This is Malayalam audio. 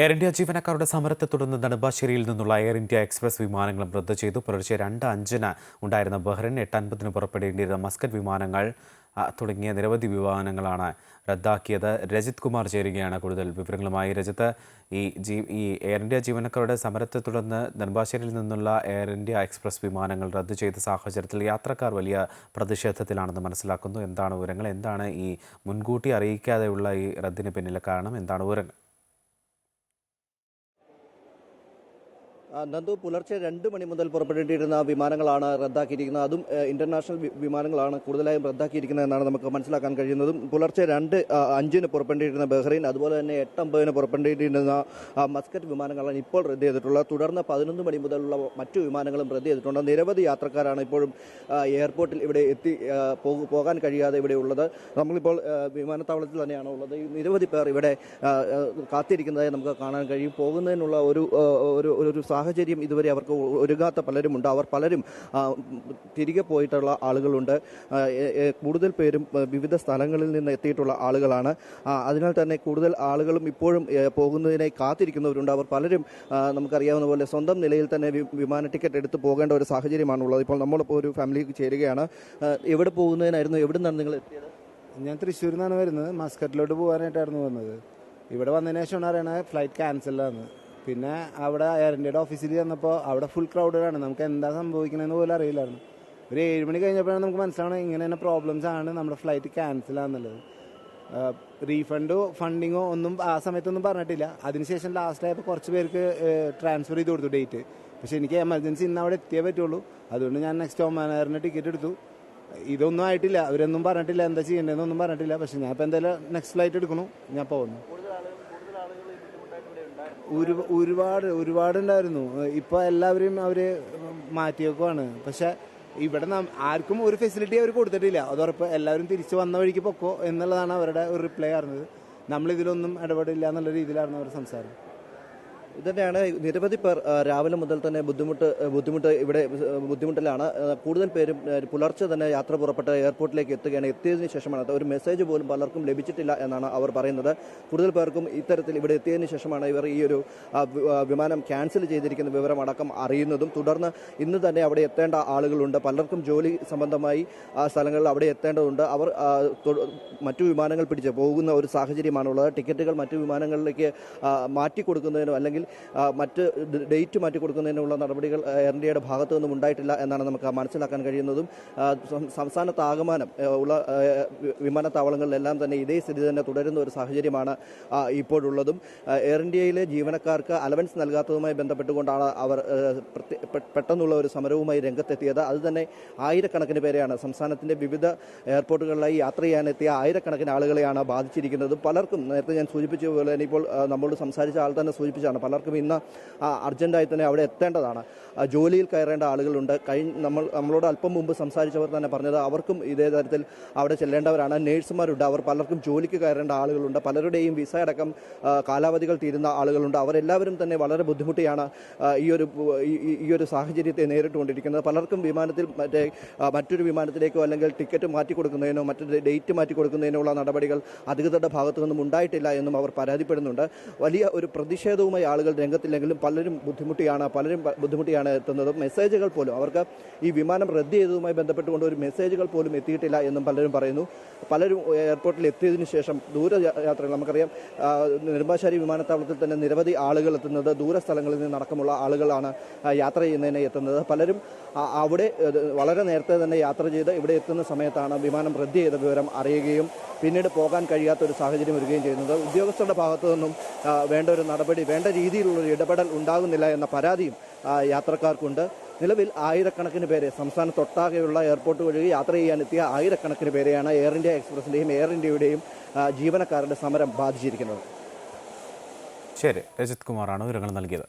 എയർ ഇന്ത്യ ജീവനക്കാരുടെ സമരത്തെ തുടർന്ന് നെടുമ്പാശ്ശേരിയിൽ നിന്നുള്ള എയർ ഇന്ത്യ എക്സ്പ്രസ് വിമാനങ്ങളും റദ്ദ് ചെയ്തു. പുലർച്ചെ രണ്ട് അഞ്ചിന് ഉണ്ടായിരുന്ന ബഹ്റിൻ എട്ട് അൻപതിന് പുറപ്പെടേണ്ടിയിരുന്ന മസ്കറ്റ് വിമാനങ്ങൾ തുടങ്ങിയ നിരവധി വിമാനങ്ങളാണ് റദ്ദാക്കിയത്. രജിത് കുമാർ ചേരുകയാണ് കൂടുതൽ വിവരങ്ങളുമായി. രജിത്ത് ഈ ജീ ഈ എയർ ഇന്ത്യ ജീവനക്കാരുടെ സമരത്തെ തുടർന്ന് നെടുമ്പാശ്ശേരിയിൽ നിന്നുള്ള എയർ ഇന്ത്യ എക്സ്പ്രസ് വിമാനങ്ങൾ റദ്ദ് ചെയ്ത സാഹചര്യത്തിൽ യാത്രക്കാർ വലിയ പ്രതിഷേധത്തിലാണെന്ന് മനസ്സിലാക്കുന്നു. എന്താണ് വിവരങ്ങൾ? എന്താണ് ഈ മുൻകൂട്ടി അറിയിക്കാതെയുള്ള ഈ റദ്ദിന് പിന്നിലെ കാരണം? എന്താണ് വിവരങ്ങൾ? നന്ദു പുലർച്ചെ രണ്ട് മണി മുതൽ പുറപ്പെടേണ്ടിയിരുന്ന വിമാനങ്ങളാണ് റദ്ദാക്കിയിരിക്കുന്നത്. അതും ഇന്റർനാഷണൽ വിമാനങ്ങളാണ് കൂടുതലായും റദ്ദാക്കിയിരിക്കുന്നത് എന്നാണ് നമുക്ക് മനസ്സിലാക്കാൻ കഴിയുന്നതും. പുലർച്ചെ രണ്ട് അഞ്ചിന് പുറപ്പെടേണ്ടിയിരുന്ന ബഹ്റൈൻ അതുപോലെ തന്നെ എട്ടമ്പതിന് പുറപ്പെടേണ്ടിയിരുന്ന ആ, മസ്കറ്റ് വിമാനങ്ങളാണ് ഇപ്പോൾ റദ്ദ് ചെയ്തിട്ടുള്ളത്. തുടർന്ന് പതിനൊന്ന് മണി മുതലുള്ള മറ്റു വിമാനങ്ങളും റദ്ദ് ചെയ്തിട്ടുണ്ട്. നിരവധി യാത്രക്കാരാണ് ഇപ്പോഴും എയർപോർട്ടിൽ ഇവിടെ എത്തി പോകാൻ കഴിയാതെ ഇവിടെ ഉള്ളത്. നമ്മളിപ്പോൾ വിമാനത്താവളത്തിൽ തന്നെയാണ് ഉള്ളത്. നിരവധി പേർ ഇവിടെ കാത്തിരിക്കുന്നതായി നമുക്ക് കാണാൻ കഴിയും. പോകുന്നതിനുള്ള ഒരു ഒരു ഒരു സാഹചര്യം ഇതുവരെ അവർക്ക് ഒരുങ്ങാത്ത പലരുമുണ്ട് അവർ പലരും തിരികെ പോയിട്ടുള്ള ആളുകളുണ്ട്. കൂടുതൽ പേരും വിവിധ സ്ഥലങ്ങളിൽ നിന്ന് എത്തിയിട്ടുള്ള ആളുകളാണ്. അതിനാൽ തന്നെ കൂടുതൽ ആളുകളും ഇപ്പോഴും പോകുന്നതിനെ പോകുന്നതിനായി കാത്തിരിക്കുന്നവരുണ്ട്. അവർ പലരും നമുക്കറിയാവുന്ന പോലെ സ്വന്തം നിലയിൽ തന്നെ വിമാന ടിക്കറ്റ് എടുത്ത് പോകേണ്ട ഒരു സാഹചര്യമാണുള്ളത്. ഇപ്പോൾ നമ്മളിപ്പോൾ ഒരു ഫാമിലിക്ക് ചേരുകയാണ്. എവിടെ പോകുന്നതിനായിരുന്നു? എവിടെ നിന്നാണ് നിങ്ങൾ എത്തിയത്? ഞാൻ തൃശ്ശൂരിൽ നിന്നാണ് വരുന്നത്. മസ്കറ്റിലോട്ട് പോകാനായിട്ടായിരുന്നു വന്നത്. ഇവിടെ വന്നതിന് ശേഷമാണ് അറിയണത് ഫ്ലൈറ്റ് ക്യാൻസലാന്ന് പിന്നെ അവിടെ എയർ ഓഫീസിൽ ചെന്നപ്പോൾ അവിടെ ഫുൾ ക്രൗഡാണ് നമുക്ക് എന്താ സംഭവിക്കണമെന്ന് പോലും അറിയില്ലായിരുന്നു. ഒരു ഏഴ് മണി കഴിഞ്ഞപ്പോഴാണ് നമുക്ക് മനസ്സിലാവണം ഇങ്ങനെ തന്നെ പ്രോബ്ലംസ് ആണ് നമ്മുടെ ഫ്ലൈറ്റ് ക്യാൻസൽ ആണെന്നുള്ളത് റീഫണ്ടോ ഫണ്ടിങ്ങോ ഒന്നും ആ സമയത്തൊന്നും പറഞ്ഞിട്ടില്ല. അതിനുശേഷം ലാസ്റ്റ് ആയപ്പോൾ കുറച്ച് പേർക്ക് ട്രാൻസ്ഫർ ചെയ്ത് കൊടുത്തു ഡേറ്റ് പക്ഷേ എനിക്ക് എമർജൻസി ഇന്ന് അവിടെ എത്തിയേ പറ്റുള്ളൂ. അതുകൊണ്ട് ഞാൻ നെക്സ്റ്റ് ഒമാനറിന് ടിക്കറ്റ് എടുത്തു. ഇതൊന്നും ആയിട്ടില്ല. അവരൊന്നും പറഞ്ഞിട്ടില്ല എന്താ ചെയ്യേണ്ടതെന്നൊന്നും പറഞ്ഞിട്ടില്ല. പക്ഷേ ഞാൻ ഇപ്പോൾ എന്തായാലും നെക്സ്റ്റ് ഫ്ലൈറ്റ് എടുക്കണു. ഞാൻ പോകുന്നു ഒരു ഒരുപാട് ഒരുപാടുണ്ടായിരുന്നു. ഇപ്പൊ എല്ലാവരെയും അവർ മാറ്റിയേക്കുവാണ്. പക്ഷെ ഇവിടെ ആർക്കും ഒരു ഫെസിലിറ്റി അവർ കൊടുത്തിട്ടില്ല. അത് ഉറപ്പ് എല്ലാവരും തിരിച്ചു വന്ന വഴിക്ക് പൊക്കോ എന്നുള്ളതാണ് അവരുടെ ഒരു റിപ്ലൈ ആയിരുന്നത് നമ്മൾ ഇതിലൊന്നും ഇടപെടില്ല എന്നുള്ള രീതിയിലായിരുന്നു അവർ സംസാരം. ഇതന്നെയാണ് നിരവധി പേർ രാവിലെ മുതൽ തന്നെ ബുദ്ധിമുട്ട് ബുദ്ധിമുട്ട് ഇവിടെ ബുദ്ധിമുട്ടിലാണ്. കൂടുതൽ പേരും പുലർച്ചെ തന്നെ യാത്ര പുറപ്പെട്ട് എയർപോർട്ടിലേക്ക് എത്തുകയാണ്. എത്തിയതിനു ശേഷമാണ് ഒരു മെസ്സേജ് പോലും പലർക്കും ലഭിച്ചിട്ടില്ല എന്നാണ് അവർ പറയുന്നത്. കൂടുതൽ പേർക്കും ഇത്തരത്തിൽ ഇവിടെ എത്തിയതിനു ശേഷമാണ് ഇവർ ഈ ഒരു വിമാനം ക്യാൻസൽ ചെയ്തിരിക്കുന്ന വിവരം അടക്കം അറിയുന്നതും. തുടർന്ന് ഇന്ന് തന്നെ അവിടെ എത്തേണ്ട ആളുകളുണ്ട്. പലർക്കും ജോലി സംബന്ധമായി സ്ഥലങ്ങളിൽ അവിടെ എത്തേണ്ടതുണ്ട്. അവർ മറ്റു വിമാനങ്ങൾ പിടിച്ച് പോകുന്ന ഒരു സാഹചര്യമാണുള്ളത്. ടിക്കറ്റുകൾ മറ്റു വിമാനങ്ങളിലേക്ക് ആ, മാറ്റി കൊടുക്കുന്നതിനോ അല്ലെങ്കിൽ മറ്റ് ഡേറ്റ് മാറ്റി കൊടുക്കുന്നതിനുള്ള നടപടികൾ എയർ ഇന്ത്യയുടെ ഭാഗത്തു നിന്നും ഉണ്ടായിട്ടില്ല എന്നാണ് നമുക്ക് മനസ്സിലാക്കാൻ കഴിയുന്നതും. സംസ്ഥാനത്ത് ആകമാനം ഉള്ള വിമാനത്താവളങ്ങളിലെല്ലാം തന്നെ ഇതേ സ്ഥിതി തന്നെ തുടരുന്ന ഒരു സാഹചര്യമാണ് ഇപ്പോഴുള്ളതും. എയർ ഇന്ത്യയിലെ ജീവനക്കാർക്ക് അലവൻസ് നൽകാത്തതുമായി ബന്ധപ്പെട്ടുകൊണ്ടാണ് അവർ പെട്ടെന്നുള്ള ഒരു സമരവുമായി രംഗത്തെത്തിയത്. അതുതന്നെ ആയിരക്കണക്കിന് പേരെയാണ് സംസ്ഥാനത്തിന്റെ വിവിധ എയർപോർട്ടുകളിലായി യാത്ര ചെയ്യാനെത്തിയ ആയിരക്കണക്കിന് ആളുകളെയാണ് ബാധിച്ചിരിക്കുന്നത്. പലർക്കും നേരത്തെ ഞാൻ സൂചിപ്പിച്ച പോലെ തന്നെ ഇപ്പോൾ നമ്മളോട് സംസാരിച്ച ആൾ തന്നെ സൂചിപ്പിച്ചാണ് പലർക്കും ഇന്ന് അർജന്റായി തന്നെ അവിടെ എത്തേണ്ടതാണ്. ജോലിയിൽ കയറേണ്ട ആളുകളുണ്ട്. കഴിഞ്ഞ നമ്മൾ നമ്മളോട് അല്പം മുമ്പ് സംസാരിച്ചവർ തന്നെ പറഞ്ഞത് അവർക്കും ഇതേ തരത്തിൽ അവിടെ ചെല്ലേണ്ടവരാണ്. നേഴ്സുമാരുണ്ട്. അവർ പലർക്കും ജോലിക്ക് കയറേണ്ട ആളുകളുണ്ട്. പലരുടെയും വിസ അടക്കം കാലാവധികൾ തീരുന്ന ആളുകളുണ്ട്. അവരെല്ലാവരും തന്നെ വളരെ ബുദ്ധിമുട്ടിയാണ് ഈ ഒരു ഈ ഒരു സാഹചര്യത്തെ നേരിട്ടുകൊണ്ടിരിക്കുന്നത്. പലർക്കും വിമാനത്തിൽ മറ്റേ മറ്റൊരു വിമാനത്തിലേക്കോ അല്ലെങ്കിൽ ടിക്കറ്റ് മാറ്റി കൊടുക്കുന്നതിനോ മറ്റൊരു ഡേറ്റ് മാറ്റി കൊടുക്കുന്നതിനോ ഉള്ള നടപടികൾ അധികൃതരുടെ ഭാഗത്തു നിന്നും ഉണ്ടായിട്ടില്ല എന്നും അവർ പരാതിപ്പെടുന്നുണ്ട്. വലിയ ഒരു പ്രതിഷേധവുമായി ആളുകൾ രംഗത്തില്ലെങ്കിലും പലരും ബുദ്ധിമുട്ടിയാണ് പലരും ബുദ്ധിമുട്ടിയാണ് എത്തുന്നത്. മെസ്സേജുകൾ പോലും അവർക്ക് ഈ വിമാനം റദ്ദ് ചെയ്തതുമായി ബന്ധപ്പെട്ടുകൊണ്ട് ഒരു മെസ്സേജുകൾ പോലും എത്തിയിട്ടില്ല എന്നും പലരും പറയുന്നു. പലരും എയർപോർട്ടിൽ എത്തിയതിനു ശേഷം ദൂര യാത്രകൾ നമുക്കറിയാം നെടുമ്പാശ്ശേരി വിമാനത്താവളത്തിൽ തന്നെ നിരവധി ആളുകൾ എത്തുന്നത് ദൂര സ്ഥലങ്ങളിൽ നിന്നടക്കമുള്ള ആളുകളാണ് യാത്ര ചെയ്യുന്നതിന് എത്തുന്നത്. പലരും അവിടെ വളരെ നേരത്തെ തന്നെ യാത്ര ചെയ്ത് ഇവിടെ എത്തുന്ന സമയത്താണ് വിമാനം റദ്ദ് ചെയ്ത വിവരം അറിയുകയും പിന്നീട് പോകാൻ കഴിയാത്ത ഒരു സാഹചര്യം വരികയും ചെയ്യുന്നത്. ഉദ്യോഗസ്ഥരുടെ ഭാഗത്തു നിന്നും വേണ്ട ഒരു നടപടി വേണ്ട രീതിയിലുള്ള ഇടപെടൽ ഉണ്ടാകുന്നില്ല എന്ന പരാതിയും യാത്രക്കാർക്കുണ്ട്. നിലവിൽ ആയിരക്കണക്കിന് പേരെ സംസ്ഥാനത്തൊട്ടാകെയുള്ള എയർപോർട്ട് വഴി യാത്ര ചെയ്യാനെത്തിയ ആയിരക്കണക്കിന് പേരെയാണ് എയർ ഇന്ത്യ എക്സ്പ്രസിന്റെയും എയർ ഇന്ത്യയുടെയും ജീവനക്കാരുടെ സമരം ബാധിച്ചിരിക്കുന്നത്. ശരി. രജിത് കുമാറാണ് വിവരങ്ങൾ നൽകിയത്.